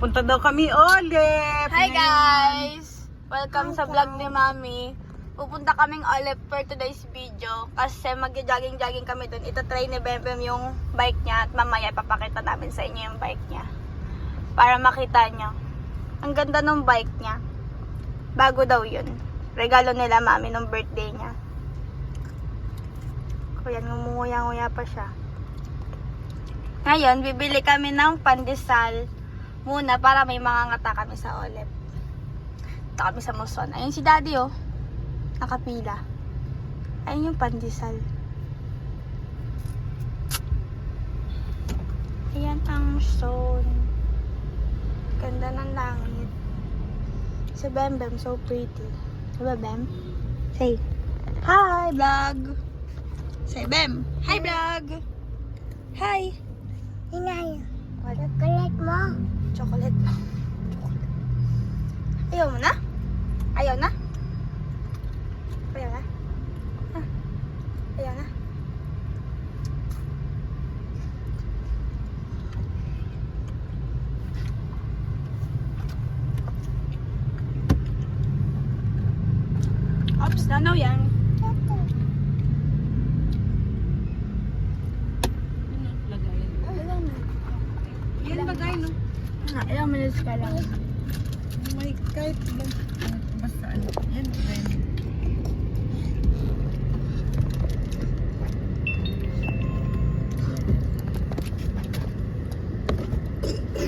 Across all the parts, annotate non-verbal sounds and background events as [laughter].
Punta daw kami ulit. Hi guys! Welcome sa vlog ni Mami. Pupunta kaming Olep for today's video kasi mag-jogging-jogging kami dun. Ito try ni Bembem yung bike niya at mamaya papakita namin sa inyo yung bike niya. Para makita nyo. Ang ganda ng bike niya. Bago daw yun. Regalo nila Mami nung birthday niya. Kuya, ngumunguya-nguya pa siya. Ngayon, bibili kami ng pandesal muna para may mga ngata kami sa Olep. Ito kami sa Muson. Ayun si Daddy oh. Nakapila. Ayun yung pandesal. Ayan ang Muson. Ganda ng langit. Si Bem Bem, so pretty. Diba Bem? Say, Hi, vlog! Say, Bem, Hi, vlog! Hi! Inay, chocolate mo. Chocolate. Chocolate. Ayaw mo na? Ayaw na? Ayaw na? Ah. Ayaw na? Ops, nanaw yan. Yan bagay, no? Ah, ilang minutes ka lang? May kahit ibang basta ano. Yan bagay.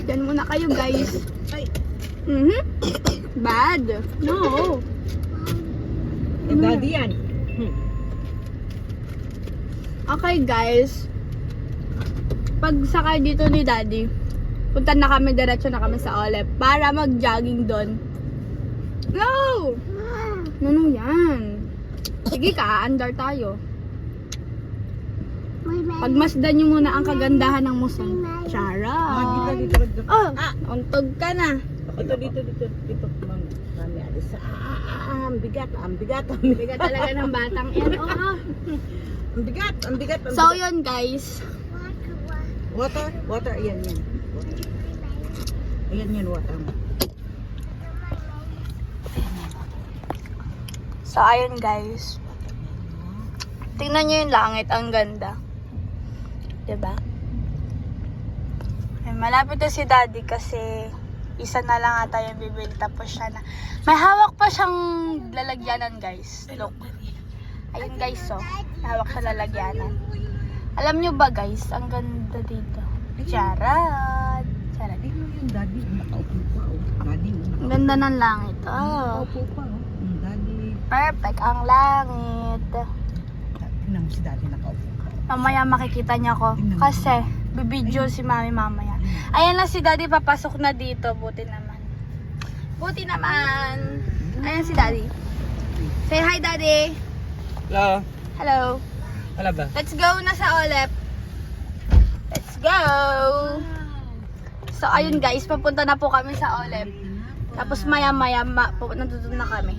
Yan muna kayo guys. Ay, Mhm. Bad. No. eh, daddy yan. Hmm. Okay guys. Pag sakay dito ni Daddy, punta na kami diretso na kami sa Olep para mag-jogging doon. No! Ano yan? Sige ka, andar tayo. Pagmasdan nyo muna ang kagandahan ng Muson. Ah, dito, Charot! dito, dito. Oh, Ah. untog ka na. Dito, dito, dito. Dito, mami. Mami, alis. Ah, ah, ah, ang bigat, ang bigat, ang bigat. Talaga ng batang yan. Oo. Ang bigat, ang bigat, ang So bigat. yun guys. Water, water, ayan, yan. Ayan yan, water. So ayun guys. Tingnan nyo yung langit, ang ganda. 'Di ba? Ay, malapit na si daddy kasi isa na lang ata yung bibili tapos siya na. May hawak pa siyang lalagyanan guys. Look. Ayun guys oh. May hawak siya lalagyanan. Alam nyo ba guys, ang ganda dito. Charot. Charot. Ayun yung daddy, nakaupo pa, oh. Daddy, oh. Ang ganda ng langit. Oh. Nakaupo pa, oh. Ang daddy. Perfect ang langit. Tingnan mo si daddy, nakaupo pa. Mamaya makikita niya ko. Kasi, bibidyo si mami mamaya. Ayan na si daddy, papasok na dito. Buti naman. Buti naman. Ayan si daddy. Say hi, daddy. Hello. Hello. Wala ba? Let's go na sa Olep. Let's go. So, ayun guys, papunta na po kami sa Olep. Tapos maya-maya, ma nandun na kami.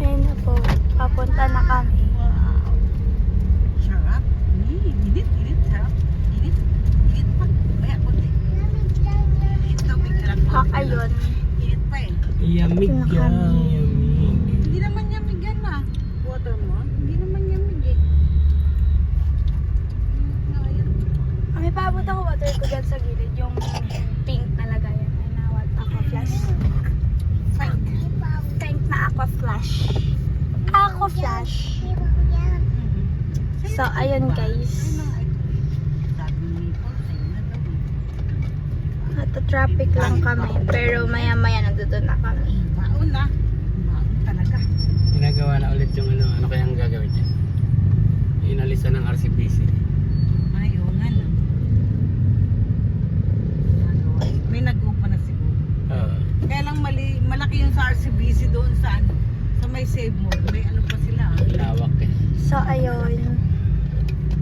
Ayun na po. Papunta na kami. Wow. Sarap. Mm, init, init, sarap. Init, init pa. Maya, konti. Init tubig lang. Hak, ayun. Init pa eh. Yamig Ito na yan. kami. Yamig. Hindi naman yamig yan ma. Water mo. Hindi naman yamig eh. Init na yan. May paabot ako water ko dyan sa gilid. Yung pink na lagayan. Ay na what? Aqua flash. Pink. Pink na aqua flash. Aqua flash. So, ayun guys. Sabi ni Paul, sa'yo na daw eh. At traffic lang kami. Pero maya-maya nandun na kami. Baon na. Baon talaga. Ginagawa na ulit yung ano, ano kayang gagawin niya? RCBC. Ayaw nga. Nagawa. May nag-upa na siguro. Oo. Kaya lang mali, malaki yung sa RCBC doon sa ano, sa may save mo. May ano pa sila. ah. lawak eh. So, ayun.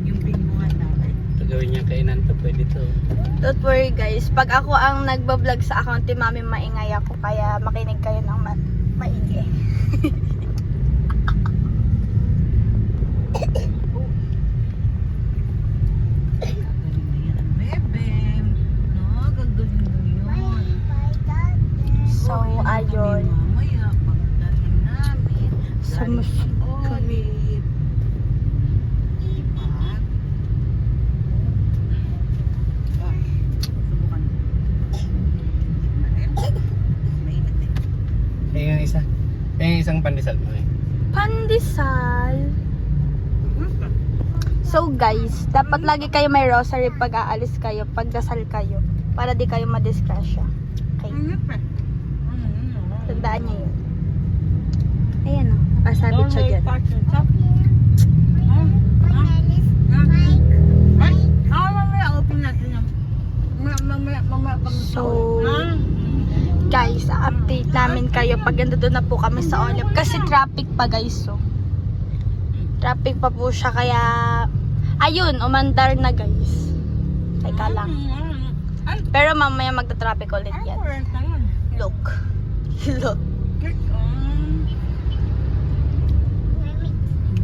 Yung binguhan natin. Gagawin niya kainan to, pwede to. Don't worry guys. Pag ako ang nagbablog sa account ni Mami, maingay ako. Kaya makinig kayo ng ma maigi. [laughs] So, ayun. Sumus kami. Ayan ang isa. Ayan isang pandesal mo eh. Pandesal? So guys, dapat lagi kayo may rosary pag aalis kayo, pagdasal kayo, para di kayo madiskrasya. Okay. Tandaan niyo yun. Ayan o, nakasabit siya dyan. Ah, So, Ah, Guys, update namin kayo pag doon na po kami sa Olep. Kasi traffic pa guys, so. Traffic pa po siya, kaya... Ayun, umandar na guys. Teka lang. mm, Ay, Pero mamaya magta-traffic ulit yan. Look.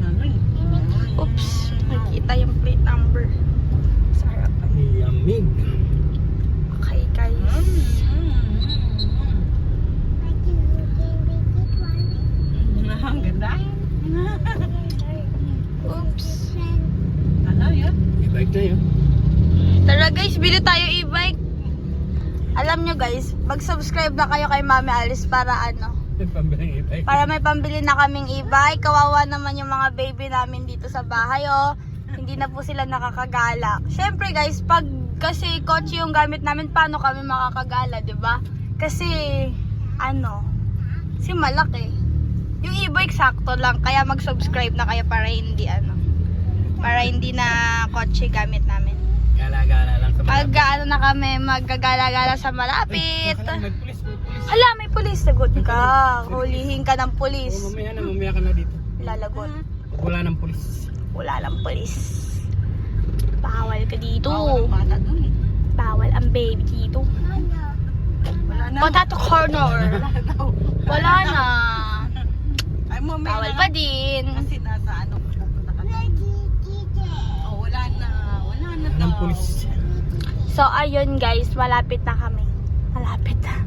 Nanay. Oops. Nakita yung plate number. Sa harapan. Yamig. Okay, guys. Ang ganda. Oops. Ano yun? E-bike yun. Tara guys, bili tayo e-bike. Alam nyo guys, mag-subscribe na kayo kay Mami Alice para ano, e-bike. para may pambili na kaming e-bike. Kawawa naman yung mga baby namin dito sa bahay, oh. Hindi na po sila nakakagala. Syempre guys, pag kasi kotse yung gamit namin, paano kami makakagala, 'di ba? Kasi ano, si malaki. Yung e-bike sakto lang, kaya mag-subscribe na kayo para hindi ano, para hindi na kotse gamit namin. Gala-gala lang sa malapit. ano na kami, maggagala-gala sa malapit. Baka lang, may pulis, may pulis. Hala, may pulis. Sagot ka. Hulihin ka ng pulis. mamaya na, mamaya ka na dito. Lalagot. Wala ng pulis. Wala lang pulis. Bawal ka dito. Bawal ang bata dun eh. Bawal ang baby dito. Wala na. Potato corner. Wala daw. Wala na. Ay, mamaya Bawal na pa din. Kasi nasa ano, pulis. So, ayun guys. Malapit na kami. Malapit na.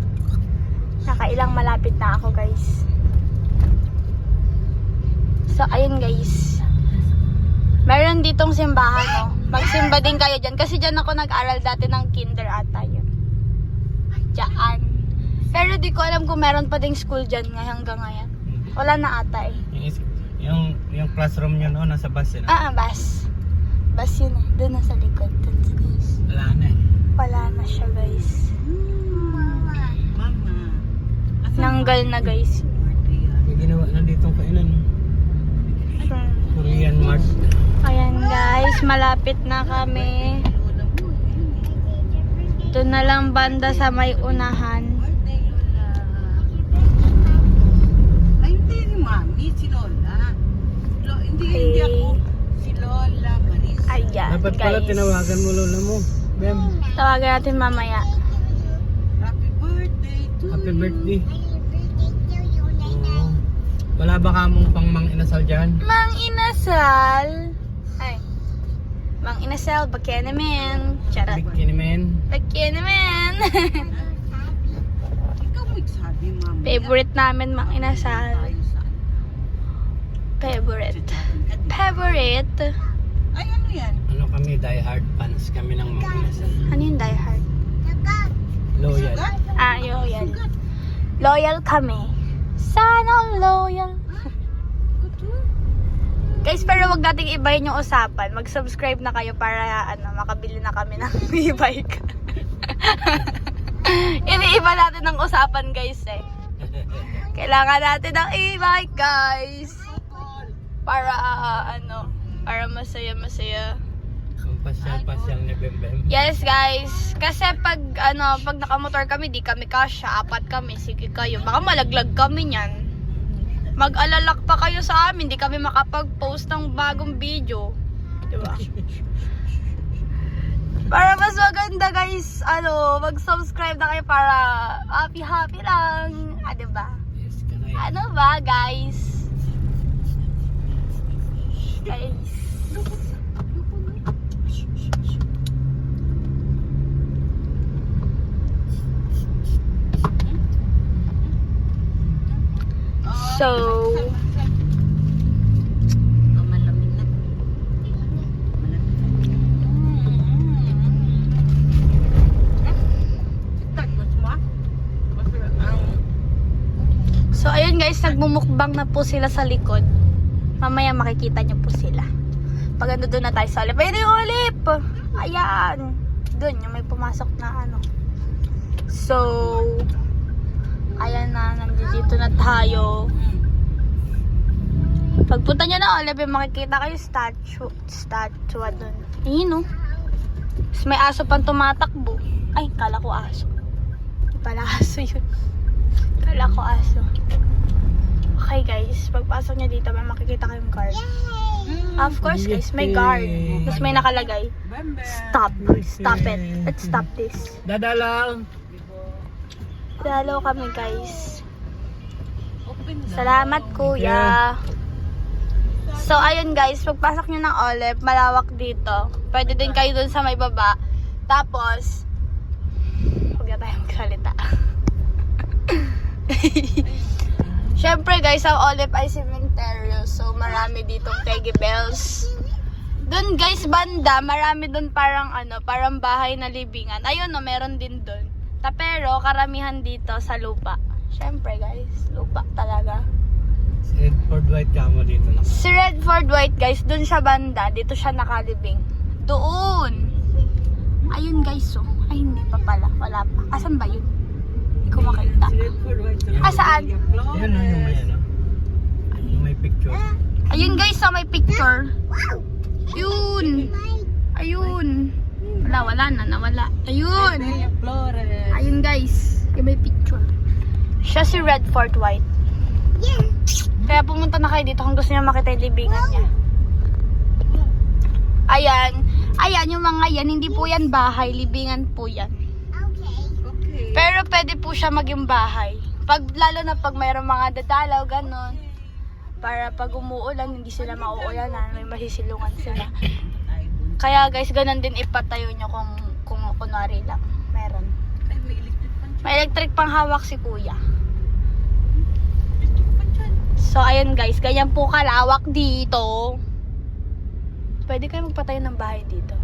Nakailang malapit na ako guys. So, ayun guys. Meron ditong simbahan, no? Magsimba din kayo dyan. Kasi dyan ako nag-aral dati ng kinder ata yun. Diyan. Pero di ko alam kung meron pa ding school dyan ngay- hanggang ngayon. Wala na ata eh. Yung, yung, yung classroom yun, oh, nasa bus yun. Ah, ah, bus. Bus yun eh. Doon na sa likod. Doon sa guys. Wala na eh. Wala na siya guys. Mama. Asan Nanggal na guys. May ginawa na ditong kainan. Korean Mart. Ayan guys, malapit na kami. Doon na lang banda sa may unahan. Ay, hindi si Mami, si Lola. Lo, hindi, hindi ako. Ayan Dapat pala guys. tinawagan mo lola mo. Bem, Tawagan natin mamaya. Happy birthday to happy you. birthday. Oo. Wala ba kamong pang mang inasal dyan? Mang Inasal. Ay. Mang Inasal, bakya naman. Charot. Bikini man. Bakya naman. [laughs] Ikaw mo sabi, Mami. Favorite namin Mang Inasal. Tayo ano. Favorite. Favorite. Ay, ano yan? Ano kami, die hard fans kami ng mga inasal. Ano yung die hard? Loyal. Ah, loyal. Loyal kami. Sana loyal. Guys, pero wag nating ibahin yung usapan. Mag-subscribe na kayo para ano, makabili na kami ng [laughs] e-bike. [laughs] Iniiba natin ng usapan, guys eh. [laughs] Kailangan natin ng e-bike, guys. Para ah, ano, para masaya-masaya. Ang pasyal-pasyal ni Bem Bem. Yes, guys. Kasi pag ano, pag nakamotor kami, di kami kasya, apat kami, sige kayo. Baka malaglag kami niyan. Mag-alalak pa kayo sa amin, di kami makapag-post ng bagong video. Di ba? [laughs] Para mas maganda guys, ano, mag-subscribe na kayo para happy-happy lang. Ah, di ba? Yes. Ano ba, guys? Guys. So, Oh, malamig na. Malamig na. Tagos mo? Kasi ang So, ayun guys, nagmumukbang na po sila sa likod. Mamaya makikita niyo po sila. Pag ando doon na tayo sa Olip. Ayun yung Olip! Ayan. Doon, yung may pumasok na ano. So, ayan na, nandito na tayo. Pagpunta nyo na Olip, yung makikita kayo statue. Statue doon. Ayun oh. Tapos may aso pang tumatakbo. Ay, kala ko aso. Hindi pala aso yun. Kala ko aso. Okay guys, pagpasok niya dito, may makikita kayong guard. Of course guys, may guard. Tapos may nakalagay, stop. Stop it. Let's stop this. Dadalang! Dalo kami guys. Salamat kuya. So ayun guys, pagpasok nyo ng Olep, malawak dito. Pwede din kayo dun sa may baba. Tapos, huwag na tayong magsalita. [laughs] [laughs] Siyempre guys, ang Olep ay cementerio. So marami ditong Peggy Bells. Doon guys, banda, marami doon parang ano, parang bahay na libingan. Ayun no, meron din doon. Pero karamihan dito sa lupa. Siyempre guys, lupa talaga. Redford White ka mo dito na. Si Redford White guys, doon siya banda, dito siya nakalibing. Doon. Ayun guys, oh. Ay, hindi pa pala. Wala pa. Asan ba yun? Hindi ko makita. Redford White. Ah, saan? Yan o yung may ano. Yung may picture. Ayun guys, sa may picture. Yun. Ayun. Wala, wala na, nawala. Ayun. Ayun guys, yung may picture. Siya si Redford White. Kaya pumunta na kayo dito kung gusto niyo makita yung libingan niya. Ayan. Ayan, yung mga yan, hindi po yan bahay, libingan po yan. Pero pwede po siya maging bahay. Pag, lalo na pag mayroong mga dadalaw, ganon. Para pag umuulan, hindi sila mauulanan, may masisilungan sila. Ay, Kaya guys, ganon din ipatayo nyo kung, kung kunwari lang. Meron. ay, may electric pang hawak si kuya. So, ayun guys, ganyan po kalawak dito. Pwede kayo magpatayo ng bahay dito.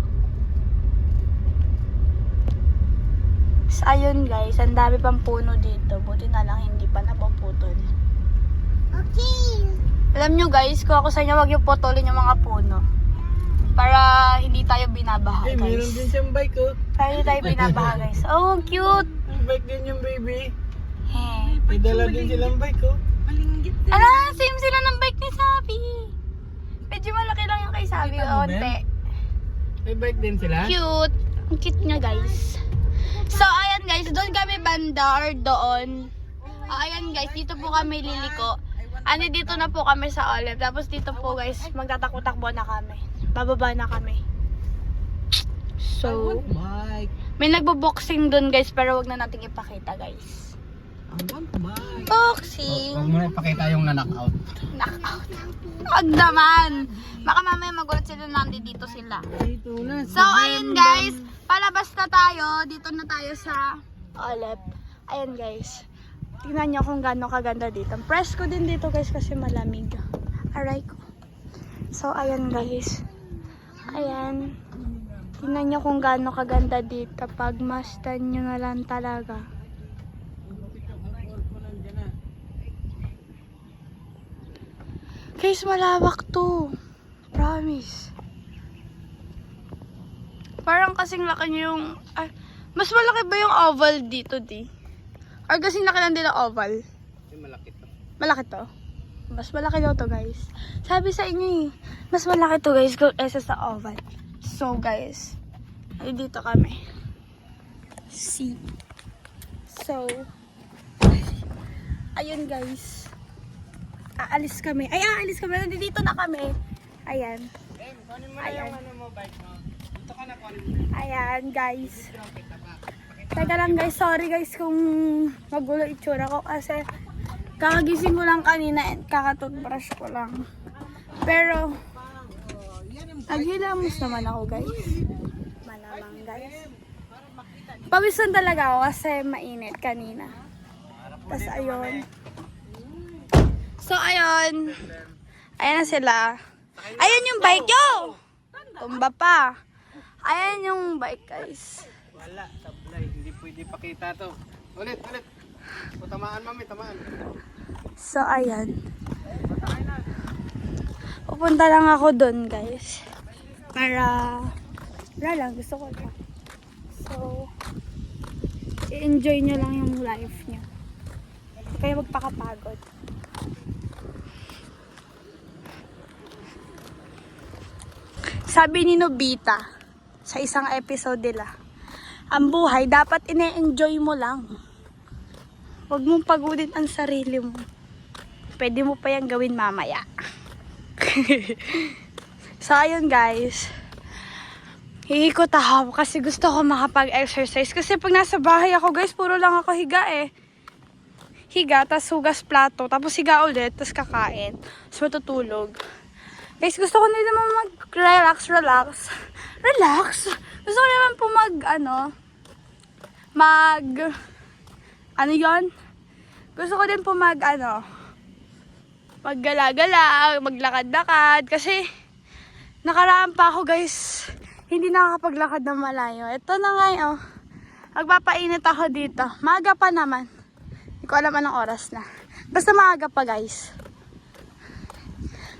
So, ayun guys, ang dami pang puno dito. Buti na lang hindi pa napaputol. Okay. Alam nyo guys, kung ako sa inyo, wag yung putulin yung mga puno. Para hindi tayo binabaha Eh, meron din guys. siyang bike oh. Para hindi tayo binabaha guys. Oh, cute! May bike din yung baby. Heh. May dala din silang bike oh. Malinggit din. Ala, same sila ng bike ni Sabi. Medyo malaki lang yung kay Sabi. Onte. May bike din sila. Cute. Ang cute niya, guys. So, ayan guys, doon kami banda or doon. Ah, ayan guys, dito po kami liliko. Ano, dito na po kami sa Olive. Tapos dito po guys, magtatakbo-takbo na kami. Bababa na kami. So, Bike. may nagbo-boxing doon guys, pero wag na natin ipakita guys. Bike. Huwag Boxing! mo na ipakita yung na-knockout. Knockout. Wag naman! Baka mamaya magulat sila na dito sila. Dito na. So, ayun guys. Palabas na tayo. Dito na tayo sa Olep. Ayun guys. Tingnan nyo kung gaano kaganda dito. Presko din dito guys kasi malamig. Aray ko. So, ayun guys. Ayan. Tingnan nyo kung gaano kaganda dito. Pag mastan nyo na lang talaga. Guys, malawak to. Promise. Parang kasing laki niyo yung... Ay, mas malaki ba yung oval dito, di? Or kasing laki lang din ang oval? Ay, malaki to. Malaki to? Mas malaki daw to, guys. Sabi sa inyo eh. Mas malaki to, guys, kaysa sa oval. So, guys. Ay, dito kami. See. So, ayun, guys. Aalis kami. Ay, aalis kami. Nandito na kami. Ayan. Ayan. Ayan, guys. Teka lang, guys. Sorry, guys, kung magulo itsura ko kasi kakagising ko lang kanina and kakatoothbrush ko lang. Pero, naghilamos naman ako, guys. Malamang, guys. Pawisan talaga ako kasi mainit kanina. Tapos, ayun. So, ayun. Ayan na sila. Ayan yung bike, yo! Tumba pa. Ayan yung bike, guys. Wala, sablay. Hindi pwede pakita to. Ulit, ulit. O, tamaan mami, tamaan. So, ayan. Pupunta lang ako doon, guys. Para, wala lang, gusto ko lang. So, i-enjoy nyo lang yung life nyo. Huwag kayo magpakapagod. Sabi ni Nobita sa isang episode nila, ang buhay dapat ine-enjoy mo lang. Huwag mong pagodin ang sarili mo. Pwede mo pa yan gawin mamaya. [laughs] so, ayun guys. Iikot ako kasi gusto ko makapag-exercise. Kasi pag nasa bahay ako guys, puro lang ako higa eh. Higa, tas hugas plato, tapos higa ulit, tas kakain. Tapos matutulog. Guys, gusto ko na naman mag-relax, relax. Relax? Gusto ko naman po mag, ano, mag, ano yon Gusto ko din po mag, ano, maggala-gala, maglakad-lakad. Kasi, nakaraan pa ako guys, hindi nakakapaglakad ng malayo. Ito na nga oh. Magpapainit ako dito. Maaga pa naman. Hindi ko alam anong oras na. Basta maaga pa guys.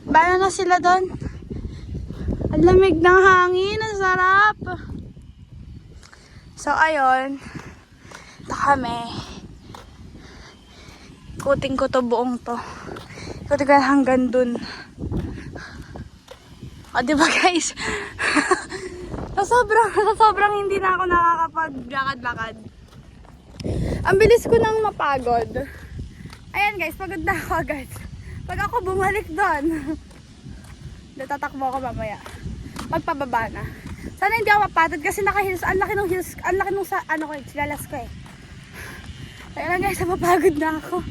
Bayan na sila doon. Ang lamig ng hangin. Ang sarap. So, ayun. Ito kami. Kuting ko to buong to. Kuting ko hanggang dun. O, di ba guys? [laughs] sa sobrang, sa sobrang hindi na ako nakakapaglakad-lakad. Ang bilis ko nang mapagod. Ayan guys, pagod na ako agad. Pag ako bumalik doon, [laughs] natatakbo ako mamaya. Pagpababa na. Sana hindi ako mapatod kasi naka-heels, ang laki ng heels, ang laki nung sa, ano ko, eh, silalas ko eh. Kaya lang guys, napapagod na ako.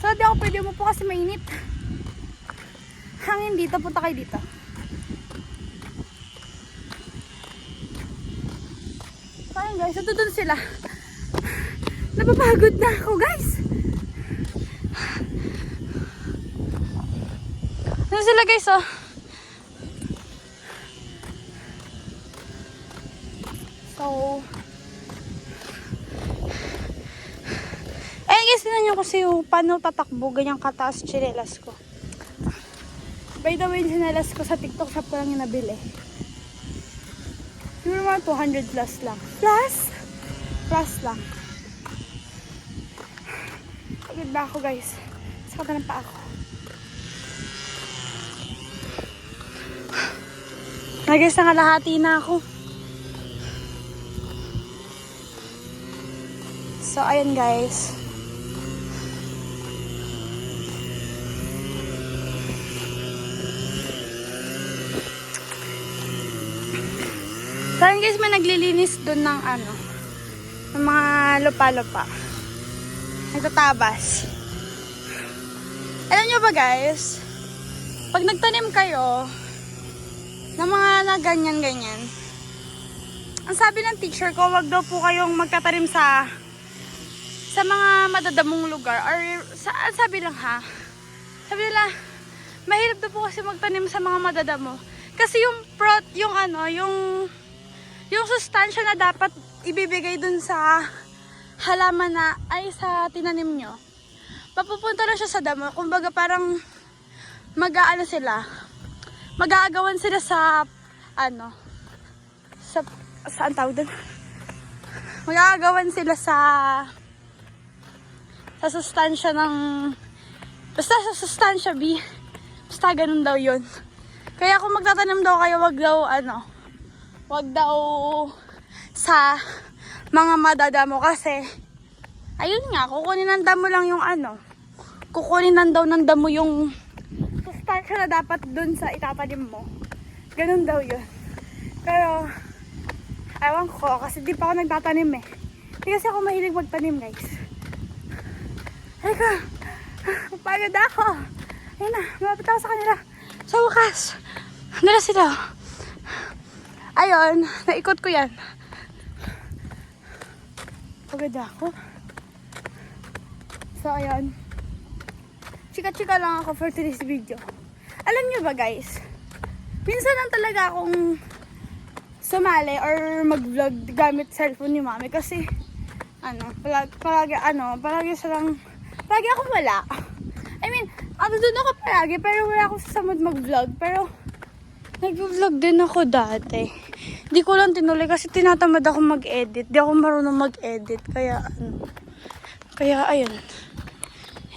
So, di ako pwede umupo kasi mainit. Hangin dito, punta kayo dito. So, guys, ito dun sila. Napapagod na ako guys. Ano sila guys oh? So, Ayun guys, tinan nyo kasi yung paano tatakbo, ganyang kataas chinelas ko. By the way, chinelas ko sa TikTok shop ko lang yung nabili. Siguro mga 200 plus lang. Plus? Plus lang. Pagod na ako guys. Sakit na ng paa ko. Na nangalahati na ako. So, ayun guys. Ayun guys, may naglilinis doon ng ano, ng mga lupa-lupa. Nagtatabas. Alam nyo ba guys, pag nagtanim kayo ng mga na ganyan-ganyan, ang sabi ng teacher ko, wag daw po kayong magtatanim sa sa mga madadamong lugar or sa sabi lang ha. Sabi nila, mahirap daw po kasi magtanim sa mga madadamo. Kasi yung prot, yung ano, yung yung sustansya na dapat ibibigay dun sa halaman na ay sa tinanim nyo. Papupunta na siya sa damo. Kumbaga parang mag-aano sila. Mag-aagawan sila sa ano sa saan tawag doon? Mag-aagawan sila sa sa sustansya ng basta sa sustansya B. Basta ganun daw yun. Kaya kung magtatanim daw kayo, wag daw ano, wag daw sa mga madadamo kasi ayun nga, kukunin ng damo lang yung ano, kukunin ng daw ng damo yung sustansya na dapat dun sa itatanim mo. Ganun daw yun. Pero, ewan ko, kasi di pa ako nagtatanim eh. Hindi kasi ako mahilig magtanim guys. Halika, [laughs] pagod ako. Ayun na, malapit ako sa kanila. Sa wakas, nila sila. Ayun, naikot ko yan. Pagod ako. So, ayun. Chika-chika lang ako for today's video. Alam nyo ba guys, minsan lang talaga akong sumali or mag-vlog gamit cellphone ni mami kasi ano, palagi, palagi ano, palagi silang, palagi ako wala. I mean, ano doon ako palagi pero wala ako sa mood mag-vlog pero Nag-vlog din ako dati. Hindi ko lang tinuloy kasi tinatamad ako mag-edit. Di ako marunong mag-edit. Kaya ano. Kaya ayun.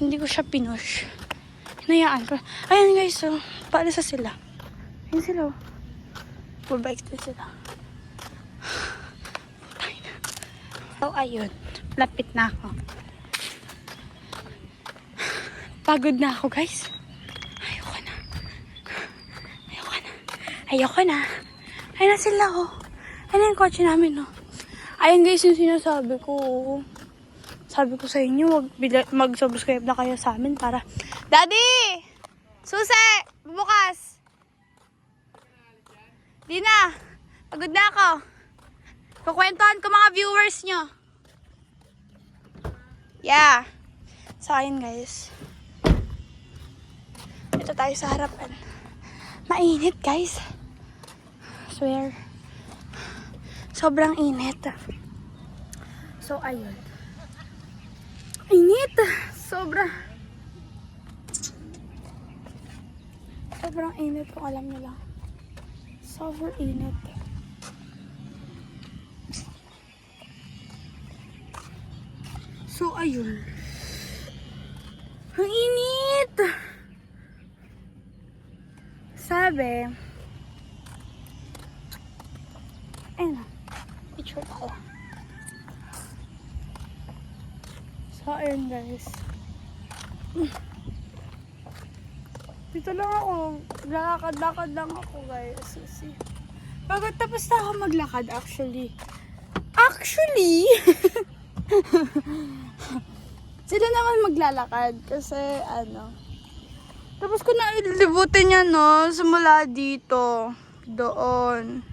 Hindi ko siya pinush. Hinayaan ko. Ayan guys, so. Paalisa sila. Ayun sila. oh. Din sila. Putay na. So ayun. Lapit na ako. Pagod na ako guys. Ayoko na. Ayoko na. Ayoko na. Ayun na sila, oh. Ayun yung kotse namin, oh. Ayun guys yung sinasabi ko, oh. Sabi ko sa inyo, mag-subscribe na kayo sa amin para... Daddy! Susi! Bukas! Di na. Pagod na ako. Kukwentuhan ko mga viewers nyo. Yeah. So, ayun guys. Ito tayo sa harapan. Mainit guys. Swear. Sobrang init. So, ayun. Init. Sobra. Sobrang init kung alam nyo lang. Sobrang init. So, ayun. Ang init! Sabi, ayun na, picture ko. So, ayun guys. Dito lang ako. Lakad-lakad lang ako guys. Susi. Pagod tapos na ako maglakad actually. Actually! [laughs] Sila naman maglalakad kasi ano. Tapos ko na ililibutin yan no. Simula dito. Doon.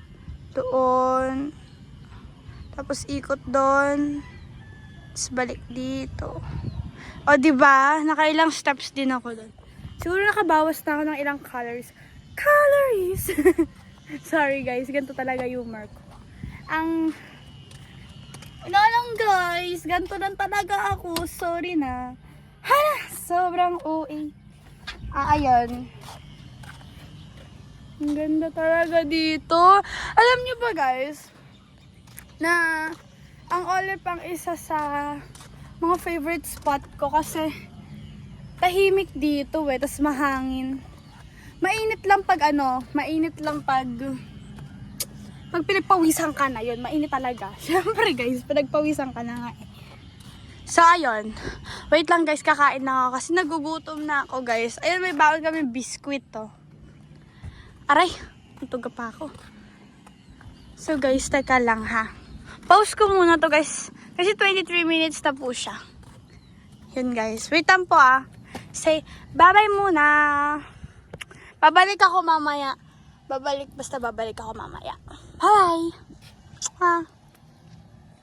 Doon. Tapos ikot doon. Tapos balik dito. O, di ba? Nakailang steps din ako doon. Siguro nakabawas na ako ng ilang calories. Calories! [laughs] Sorry guys, ganito talaga humor ko. Ang... Wala lang guys, ganito lang talaga ako. Sorry na. Hala, sobrang OA. Ah, ayun. Ang ganda talaga dito. Alam niyo ba guys, na ang Olip ang isa sa mga favorite spot ko kasi tahimik dito eh, tas mahangin. Mainit lang pag ano, mainit lang pag pag pinagpawisan ka na yun, mainit talaga. [laughs] Siyempre guys, pinagpawisan ka na nga eh. So ayun, wait lang guys, kakain na ako kasi nagugutom na ako guys. Ayun, may bawal kami biskuit to. Aray, natuga pa ako. So guys, teka lang ha. Pause ko muna to guys. Kasi 23 minutes na po siya. Yun guys. Wait lang po ah. Say, bye-bye muna. Babalik ako mamaya. Babalik, basta babalik ako mamaya. Bye! Ah.